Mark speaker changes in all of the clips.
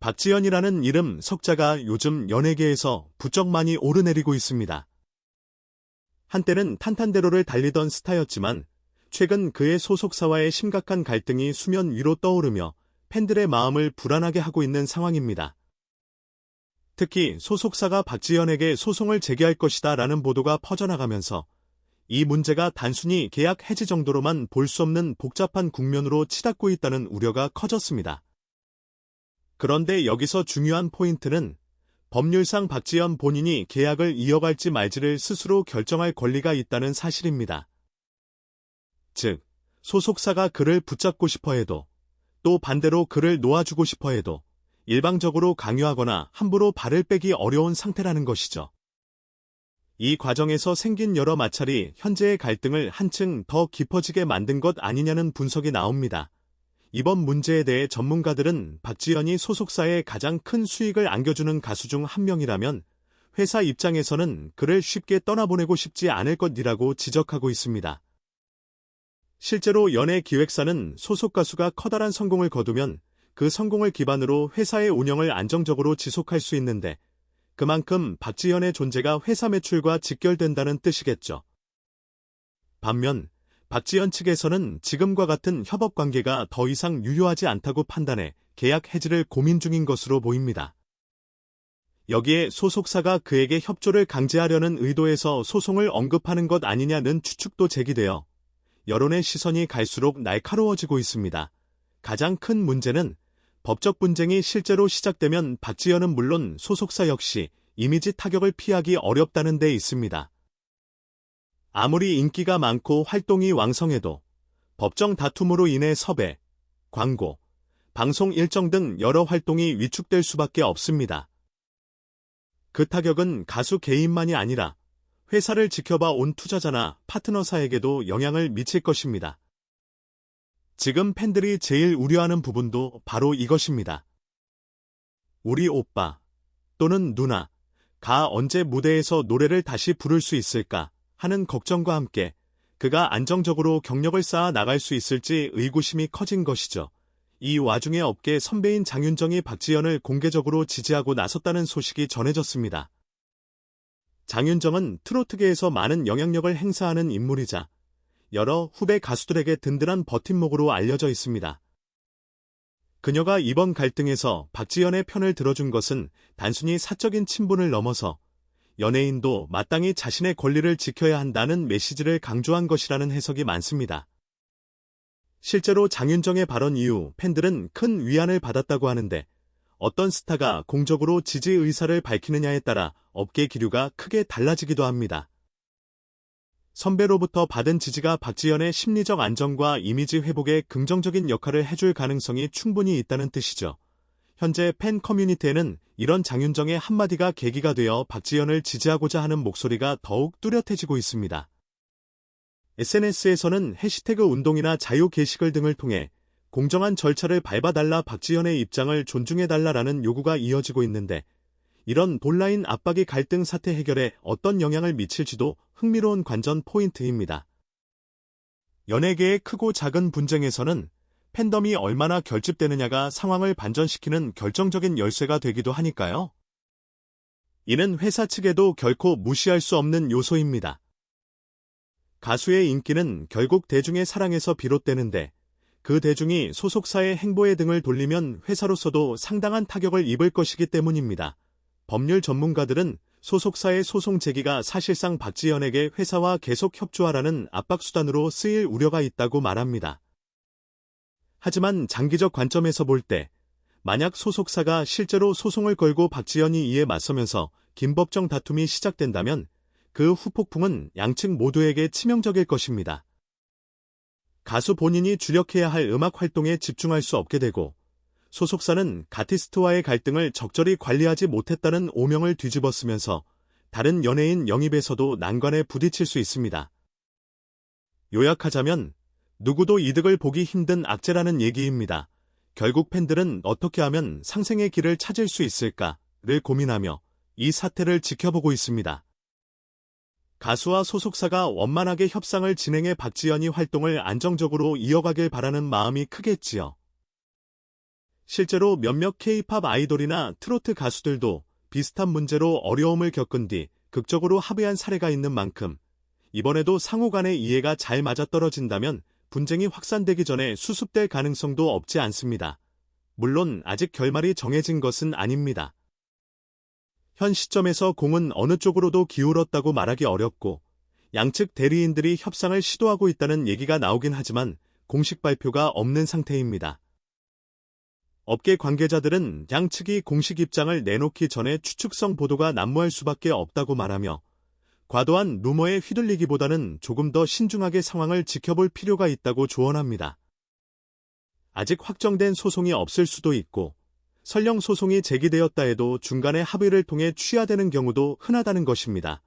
Speaker 1: 박지연이라는 이름 석자가 요즘 연예계에서 부쩍 많이 오르내리고 있습니다. 한때는 탄탄대로를 달리던 스타였지만 최근 그의 소속사와의 심각한 갈등이 수면 위로 떠오르며 팬들의 마음을 불안하게 하고 있는 상황입니다. 특히 소속사가 박지연에게 소송을 제기할 것이다 라는 보도가 퍼져나가면서 이 문제가 단순히 계약 해지 정도로만 볼 수 없는 복잡한 국면으로 치닫고 있다는 우려가 커졌습니다. 그런데 여기서 중요한 포인트는 법률상 박지연 본인이 계약을 이어갈지 말지를 스스로 결정할 권리가 있다는 사실입니다. 즉, 소속사가 그를 붙잡고 싶어 해도 또 반대로 그를 놓아주고 싶어 해도 일방적으로 강요하거나 함부로 발을 빼기 어려운 상태라는 것이죠. 이 과정에서 생긴 여러 마찰이 현재의 갈등을 한층 더 깊어지게 만든 것 아니냐는 분석이 나옵니다. 이번 문제에 대해 전문가들은 박지현이 소속사에 가장 큰 수익을 안겨주는 가수 중 한 명이라면 회사 입장에서는 그를 쉽게 떠나보내고 싶지 않을 것이라고 지적하고 있습니다. 실제로 연예 기획사는 소속 가수가 커다란 성공을 거두면 그 성공을 기반으로 회사의 운영을 안정적으로 지속할 수 있는데 그만큼 박지현의 존재가 회사 매출과 직결된다는 뜻이겠죠. 반면 박지현 측에서는 지금과 같은 협업 관계가 더 이상 유효하지 않다고 판단해 계약 해지를 고민 중인 것으로 보입니다. 여기에 소속사가 그에게 협조를 강제하려는 의도에서 소송을 언급하는 것 아니냐는 추측도 제기되어 여론의 시선이 갈수록 날카로워지고 있습니다. 가장 큰 문제는 법적 분쟁이 실제로 시작되면 박지현은 물론 소속사 역시 이미지 타격을 피하기 어렵다는 데 있습니다. 아무리 인기가 많고 활동이 왕성해도 법정 다툼으로 인해 섭외, 광고, 방송 일정 등 여러 활동이 위축될 수밖에 없습니다. 그 타격은 가수 개인만이 아니라 회사를 지켜봐 온 투자자나 파트너사에게도 영향을 미칠 것입니다. 지금 팬들이 제일 우려하는 부분도 바로 이것입니다. 우리 오빠 또는 누나 가 언제 무대에서 노래를 다시 부를 수 있을까 하는 걱정과 함께 그가 안정적으로 경력을 쌓아 나갈 수 있을지 의구심이 커진 것이죠. 이 와중에 업계 선배인 장윤정이 박지연을 공개적으로 지지하고 나섰다는 소식이 전해졌습니다. 장윤정은 트로트계에서 많은 영향력을 행사하는 인물이자 여러 후배 가수들에게 든든한 버팀목으로 알려져 있습니다. 그녀가 이번 갈등에서 박지연의 편을 들어준 것은 단순히 사적인 친분을 넘어서 연예인도 마땅히 자신의 권리를 지켜야 한다는 메시지를 강조한 것이라는 해석이 많습니다. 실제로 장윤정의 발언 이후 팬들은 큰 위안을 받았다고 하는데 어떤 스타가 공적으로 지지 의사를 밝히느냐에 따라 업계 기류가 크게 달라지기도 합니다. 선배로부터 받은 지지가 박지연의 심리적 안정과 이미지 회복에 긍정적인 역할을 해줄 가능성이 충분히 있다는 뜻이죠. 현재 팬 커뮤니티에는 이런 장윤정의 한마디가 계기가 되어 박지연을 지지하고자 하는 목소리가 더욱 뚜렷해지고 있습니다. SNS에서는 해시태그 운동이나 자유 게시글 등을 통해 공정한 절차를 밟아달라 박지연의 입장을 존중해달라라는 요구가 이어지고 있는데 이런 본라인 압박이 갈등 사태 해결에 어떤 영향을 미칠지도 흥미로운 관전 포인트입니다. 연예계의 크고 작은 분쟁에서는 팬덤이 얼마나 결집되느냐가 상황을 반전시키는 결정적인 열쇠가 되기도 하니까요. 이는 회사 측에도 결코 무시할 수 없는 요소입니다. 가수의 인기는 결국 대중의 사랑에서 비롯되는데 그 대중이 소속사의 행보에 등을 돌리면 회사로서도 상당한 타격을 입을 것이기 때문입니다. 법률 전문가들은 소속사의 소송 제기가 사실상 박지연에게 회사와 계속 협조하라는 압박수단으로 쓰일 우려가 있다고 말합니다. 하지만 장기적 관점에서 볼 때 만약 소속사가 실제로 소송을 걸고 박지연이 이에 맞서면서 김법정 다툼이 시작된다면 그 후폭풍은 양측 모두에게 치명적일 것입니다. 가수 본인이 주력해야 할 음악 활동에 집중할 수 없게 되고 소속사는 가티스트와의 갈등을 적절히 관리하지 못했다는 오명을 뒤집어쓰면서 다른 연예인 영입에서도 난관에 부딪힐 수 있습니다. 요약하자면 누구도 이득을 보기 힘든 악재라는 얘기입니다. 결국 팬들은 어떻게 하면 상생의 길을 찾을 수 있을까를 고민하며 이 사태를 지켜보고 있습니다. 가수와 소속사가 원만하게 협상을 진행해 박지연이 활동을 안정적으로 이어가길 바라는 마음이 크겠지요. 실제로 몇몇 K-팝 아이돌이나 트로트 가수들도 비슷한 문제로 어려움을 겪은 뒤 극적으로 합의한 사례가 있는 만큼 이번에도 상호 간의 이해가 잘 맞아떨어진다면 분쟁이 확산되기 전에 수습될 가능성도 없지 않습니다. 물론 아직 결말이 정해진 것은 아닙니다. 현 시점에서 공은 어느 쪽으로도 기울었다고 말하기 어렵고 양측 대리인들이 협상을 시도하고 있다는 얘기가 나오긴 하지만 공식 발표가 없는 상태입니다. 업계 관계자들은 양측이 공식 입장을 내놓기 전에 추측성 보도가 난무할 수밖에 없다고 말하며 과도한 루머에 휘둘리기보다는 조금 더 신중하게 상황을 지켜볼 필요가 있다고 조언합니다. 아직 확정된 소송이 없을 수도 있고 설령 소송이 제기되었다 해도 중간에 합의를 통해 취하되는 경우도 흔하다는 것입니다.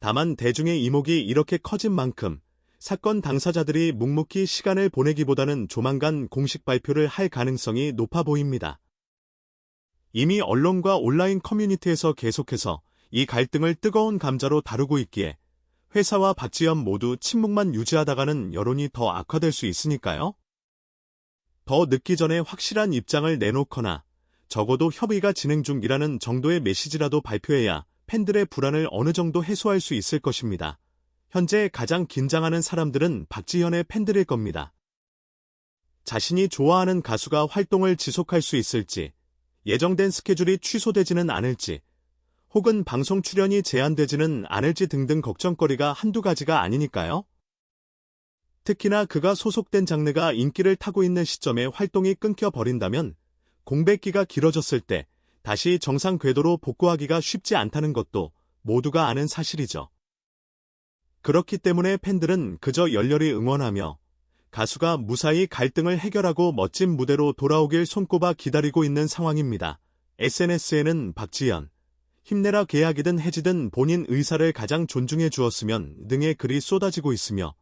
Speaker 1: 다만 대중의 이목이 이렇게 커진 만큼 사건 당사자들이 묵묵히 시간을 보내기보다는 조만간 공식 발표를 할 가능성이 높아 보입니다. 이미 언론과 온라인 커뮤니티에서 계속해서 이 갈등을 뜨거운 감자로 다루고 있기에 회사와 박지현 모두 침묵만 유지하다가는 여론이 더 악화될 수 있으니까요. 더 늦기 전에 확실한 입장을 내놓거나 적어도 협의가 진행 중이라는 정도의 메시지라도 발표해야 팬들의 불안을 어느 정도 해소할 수 있을 것입니다. 현재 가장 긴장하는 사람들은 박지현의 팬들일 겁니다. 자신이 좋아하는 가수가 활동을 지속할 수 있을지, 예정된 스케줄이 취소되지는 않을지, 혹은 방송 출연이 제한되지는 않을지 등등 걱정거리가 한두 가지가 아니니까요. 특히나 그가 소속된 장르가 인기를 타고 있는 시점에 활동이 끊겨버린다면 공백기가 길어졌을 때 다시 정상 궤도로 복구하기가 쉽지 않다는 것도 모두가 아는 사실이죠. 그렇기 때문에 팬들은 그저 열렬히 응원하며 가수가 무사히 갈등을 해결하고 멋진 무대로 돌아오길 손꼽아 기다리고 있는 상황입니다. SNS에는 박지연, 힘내라 계약이든 해지든 본인 의사를 가장 존중해 주었으면 등의 글이 쏟아지고 있으며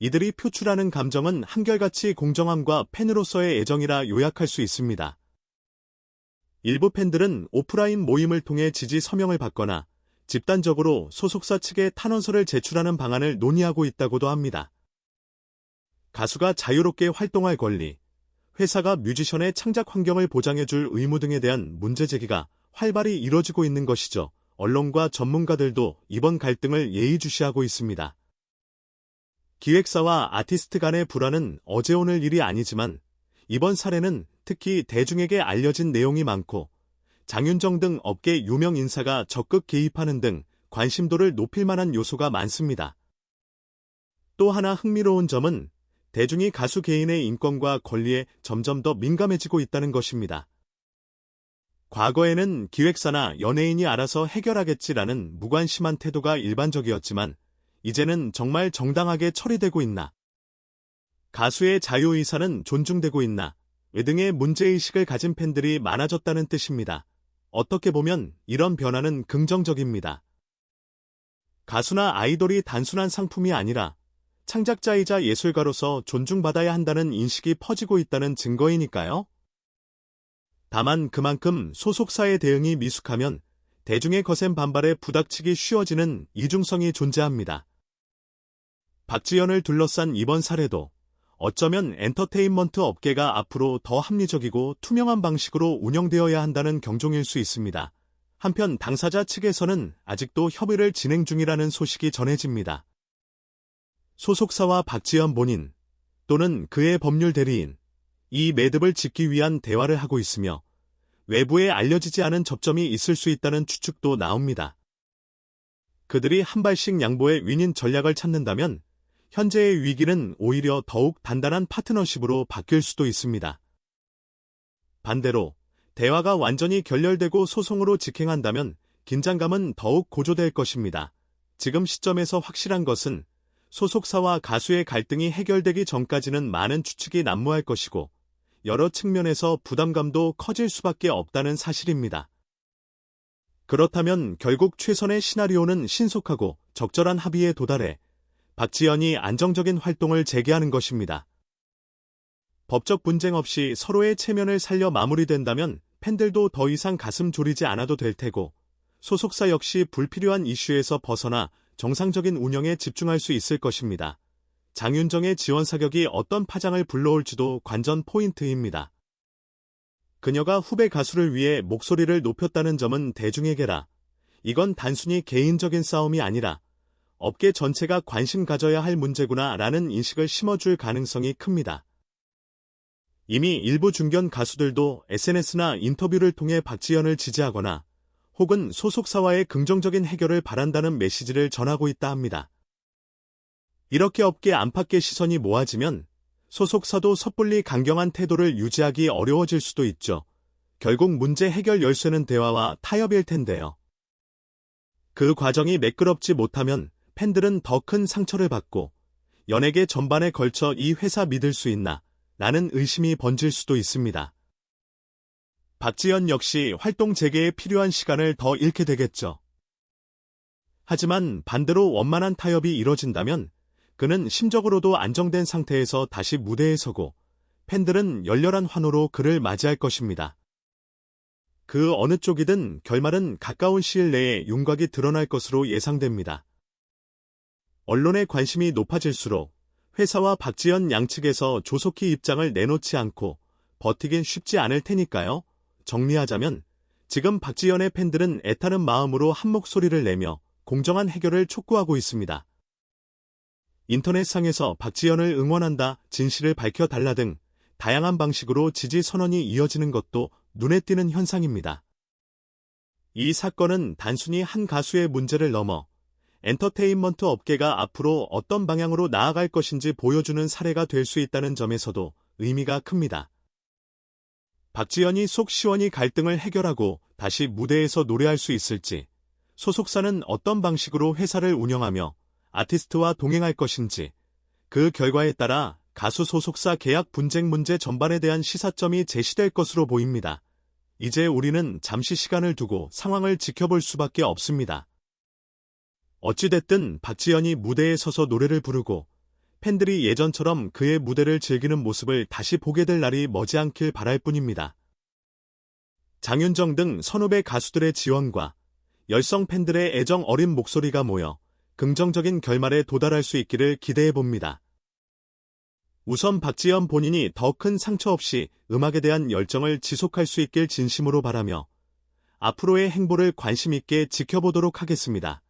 Speaker 1: 이들이 표출하는 감정은 한결같이 공정함과 팬으로서의 애정이라 요약할 수 있습니다. 일부 팬들은 오프라인 모임을 통해 지지 서명을 받거나 집단적으로 소속사 측에 탄원서를 제출하는 방안을 논의하고 있다고도 합니다. 가수가 자유롭게 활동할 권리, 회사가 뮤지션의 창작 환경을 보장해줄 의무 등에 대한 문제 제기가 활발히 이뤄지고 있는 것이죠. 언론과 전문가들도 이번 갈등을 예의주시하고 있습니다. 기획사와 아티스트 간의 불화는 어제 오늘 일이 아니지만 이번 사례는 특히 대중에게 알려진 내용이 많고 장윤정 등 업계 유명 인사가 적극 개입하는 등 관심도를 높일 만한 요소가 많습니다. 또 하나 흥미로운 점은 대중이 가수 개인의 인권과 권리에 점점 더 민감해지고 있다는 것입니다. 과거에는 기획사나 연예인이 알아서 해결하겠지라는 무관심한 태도가 일반적이었지만 이제는 정말 정당하게 처리되고 있나? 가수의 자유의사는 존중되고 있나? 등의 문제의식을 가진 팬들이 많아졌다는 뜻입니다. 어떻게 보면 이런 변화는 긍정적입니다. 가수나 아이돌이 단순한 상품이 아니라 창작자이자 예술가로서 존중받아야 한다는 인식이 퍼지고 있다는 증거이니까요. 다만 그만큼 소속사의 대응이 미숙하면 대중의 거센 반발에 부닥치기 쉬워지는 이중성이 존재합니다. 박지연을 둘러싼 이번 사례도 어쩌면 엔터테인먼트 업계가 앞으로 더 합리적이고 투명한 방식으로 운영되어야 한다는 경종일 수 있습니다. 한편 당사자 측에서는 아직도 협의를 진행 중이라는 소식이 전해집니다. 소속사와 박지현 본인 또는 그의 법률 대리인 이 매듭을 짓기 위한 대화를 하고 있으며 외부에 알려지지 않은 접점이 있을 수 있다는 추측도 나옵니다. 그들이 한 발씩 양보의 윈인 전략을 찾는다면 현재의 위기는 오히려 더욱 단단한 파트너십으로 바뀔 수도 있습니다. 반대로 대화가 완전히 결렬되고 소송으로 직행한다면 긴장감은 더욱 고조될 것입니다. 지금 시점에서 확실한 것은 소속사와 가수의 갈등이 해결되기 전까지는 많은 추측이 난무할 것이고 여러 측면에서 부담감도 커질 수밖에 없다는 사실입니다. 그렇다면 결국 최선의 시나리오는 신속하고 적절한 합의에 도달해 박지연이 안정적인 활동을 재개하는 것입니다. 법적 분쟁 없이 서로의 체면을 살려 마무리된다면 팬들도 더 이상 가슴 졸이지 않아도 될 테고 소속사 역시 불필요한 이슈에서 벗어나 정상적인 운영에 집중할 수 있을 것입니다. 장윤정의 지원 사격이 어떤 파장을 불러올지도 관전 포인트입니다. 그녀가 후배 가수를 위해 목소리를 높였다는 점은 대중에게라. 이건 단순히 개인적인 싸움이 아니라 업계 전체가 관심 가져야 할 문제구나 라는 인식을 심어줄 가능성이 큽니다. 이미 일부 중견 가수들도 SNS나 인터뷰를 통해 박지연을 지지하거나 혹은 소속사와의 긍정적인 해결을 바란다는 메시지를 전하고 있다 합니다. 이렇게 업계 안팎의 시선이 모아지면 소속사도 섣불리 강경한 태도를 유지하기 어려워질 수도 있죠. 결국 문제 해결 열쇠는 대화와 타협일 텐데요. 그 과정이 매끄럽지 못하면 팬들은 더 큰 상처를 받고 연예계 전반에 걸쳐 이 회사 믿을 수 있나 라는 의심이 번질 수도 있습니다. 박지연 역시 활동 재개에 필요한 시간을 더 잃게 되겠죠. 하지만 반대로 원만한 타협이 이뤄진다면 그는 심적으로도 안정된 상태에서 다시 무대에 서고 팬들은 열렬한 환호로 그를 맞이할 것입니다. 그 어느 쪽이든 결말은 가까운 시일 내에 윤곽이 드러날 것으로 예상됩니다. 언론의 관심이 높아질수록 회사와 박지연 양측에서 조속히 입장을 내놓지 않고 버티긴 쉽지 않을 테니까요. 정리하자면 지금 박지연의 팬들은 애타는 마음으로 한 목소리를 내며 공정한 해결을 촉구하고 있습니다. 인터넷상에서 박지연을 응원한다, 진실을 밝혀달라 등 다양한 방식으로 지지 선언이 이어지는 것도 눈에 띄는 현상입니다. 이 사건은 단순히 한 가수의 문제를 넘어 엔터테인먼트 업계가 앞으로 어떤 방향으로 나아갈 것인지 보여주는 사례가 될 수 있다는 점에서도 의미가 큽니다. 박지연이 속 시원히 갈등을 해결하고 다시 무대에서 노래할 수 있을지, 소속사는 어떤 방식으로 회사를 운영하며 아티스트와 동행할 것인지, 그 결과에 따라 가수 소속사 계약 분쟁 문제 전반에 대한 시사점이 제시될 것으로 보입니다. 이제 우리는 잠시 시간을 두고 상황을 지켜볼 수밖에 없습니다. 어찌됐든 박지연이 무대에 서서 노래를 부르고 팬들이 예전처럼 그의 무대를 즐기는 모습을 다시 보게 될 날이 머지않길 바랄 뿐입니다. 장윤정 등 선후배 가수들의 지원과 열성 팬들의 애정 어린 목소리가 모여 긍정적인 결말에 도달할 수 있기를 기대해 봅니다. 우선 박지연 본인이 더 큰 상처 없이 음악에 대한 열정을 지속할 수 있길 진심으로 바라며 앞으로의 행보를 관심 있게 지켜보도록 하겠습니다.